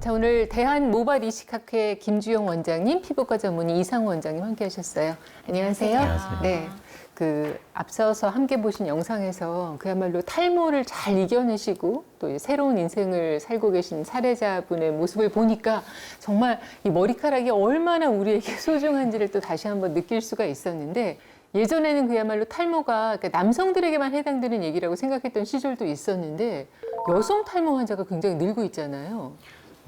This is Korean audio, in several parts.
자, 오늘 대한 모발 이식학회 김주영 원장님, 피부과 전문의 이상우 원장님 함께 하셨어요. 안녕하세요. 안녕하세요. 네. 그 앞서서 함께 보신 영상에서 그야말로 탈모를 잘 이겨내시고 또 새로운 인생을 살고 계신 사례자분의 모습을 보니까 정말 이 머리카락이 얼마나 우리에게 소중한지를 또 다시 한번 느낄 수가 있었는데 예전에는 그야말로 탈모가 그러니까 남성들에게만 해당되는 얘기라고 생각했던 시절도 있었는데 여성 탈모 환자가 굉장히 늘고 있잖아요.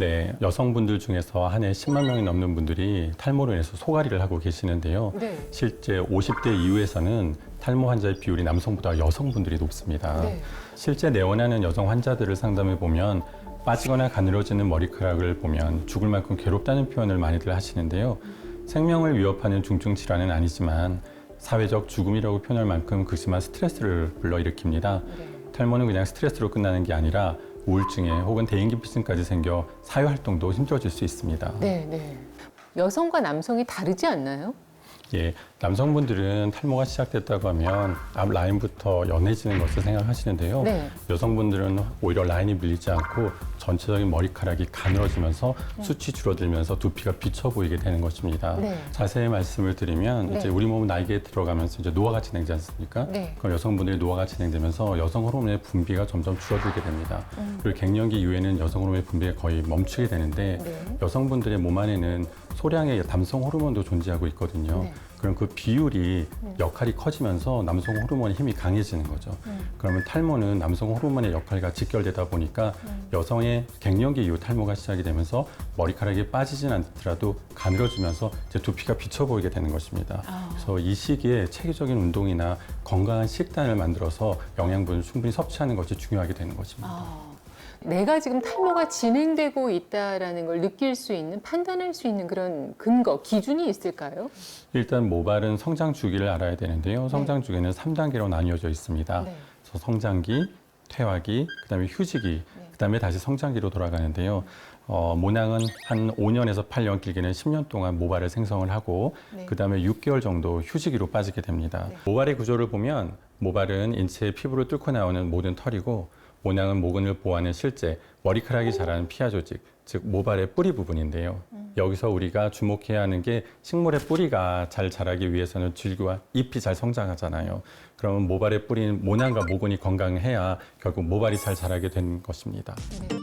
네, 여성분들 중에서 한 해 10만 명이 넘는 분들이 탈모로 인해서 소가리를 하고 계시는데요. 네. 실제 50대 이후에서는 탈모 환자의 비율이 남성보다 여성분들이 높습니다. 네. 실제 내원하는 여성 환자들을 상담해 보면 빠지거나 가늘어지는 머리카락을 보면 죽을 만큼 괴롭다는 표현을 많이들 하시는데요. 생명을 위협하는 중증 질환은 아니지만 사회적 죽음이라고 표현할 만큼 극심한 스트레스를 불러일으킵니다. 네. 탈모는 그냥 스트레스로 끝나는 게 아니라 우울증에 혹은 대인기피증까지 생겨 사회 활동도 힘들어질 수 있습니다. 네, 네. 여성과 남성이 다르지 않나요? 예, 남성분들은 탈모가 시작됐다고 하면 앞 라인부터 연해지는 것을 생각하시는데요. 네. 여성분들은 오히려 라인이 밀리지 않고 전체적인 머리카락이 가늘어지면서 수치 줄어들면서 두피가 비쳐 보이게 되는 것입니다. 네. 자세히 말씀을 드리면 네. 이제 우리 몸은 나이에 들어가면서 이제 노화가 진행되지 않습니까? 네. 그럼 여성분들이 노화가 진행되면서 여성 호르몬의 분비가 점점 줄어들게 됩니다. 음. 그리고 갱년기 이후에는 여성 호르몬의 분비가 거의 멈추게 되는데 네. 여성분들의 몸 안에는 소량의 남성 호르몬도 존재하고 있거든요. 네. 그럼 그 비율이 역할이 커지면서 남성 호르몬의 힘이 강해지는 거죠. 음. 그러면 탈모는 남성 호르몬의 역할과 직결되다 보니까 음. 여성의 갱년기 이후 탈모가 시작이 되면서 머리카락이 빠지진 않더라도 가늘어지면서 이제 두피가 비쳐 보이게 되는 것입니다. 아. 그래서 이 시기에 체계적인 운동이나 건강한 식단을 만들어서 영양분을 충분히 섭취하는 것이 중요하게 되는 것입니다. 아, 내가 지금 탈모가 진행되고 있다라는 걸 느낄 수 있는, 판단할 수 있는 그런 근거, 기준이 있을까요? 일단 모발은 성장 주기를 알아야 되는데요. 성장 주기는 3단계로 나뉘어져 있습니다. 네. 그래서 성장기, 퇴화기, 그다음에 휴지기, 그다음에 다시 성장기로 돌아가는데요. 어, 모낭은 한 5년에서 8년, 길게는 10년 동안 모발을 생성을 하고 네. 그다음에 6개월 정도 휴지기로 빠지게 됩니다. 네. 모발의 구조를 보면 모발은 인체의 피부를 뚫고 나오는 모든 털이고 모낭은 모근을 보호하는 실제 머리카락이 자라는 피하 조직, 즉 모발의 뿌리 부분인데요. 여기서 우리가 주목해야 하는 게 식물의 뿌리가 잘 자라기 위해서는 줄기와 잎이 잘 성장하잖아요. 그러면 모발의 뿌리는 모낭과 모근이 건강해야 결국 모발이 잘 자라게 되는 것입니다. 네.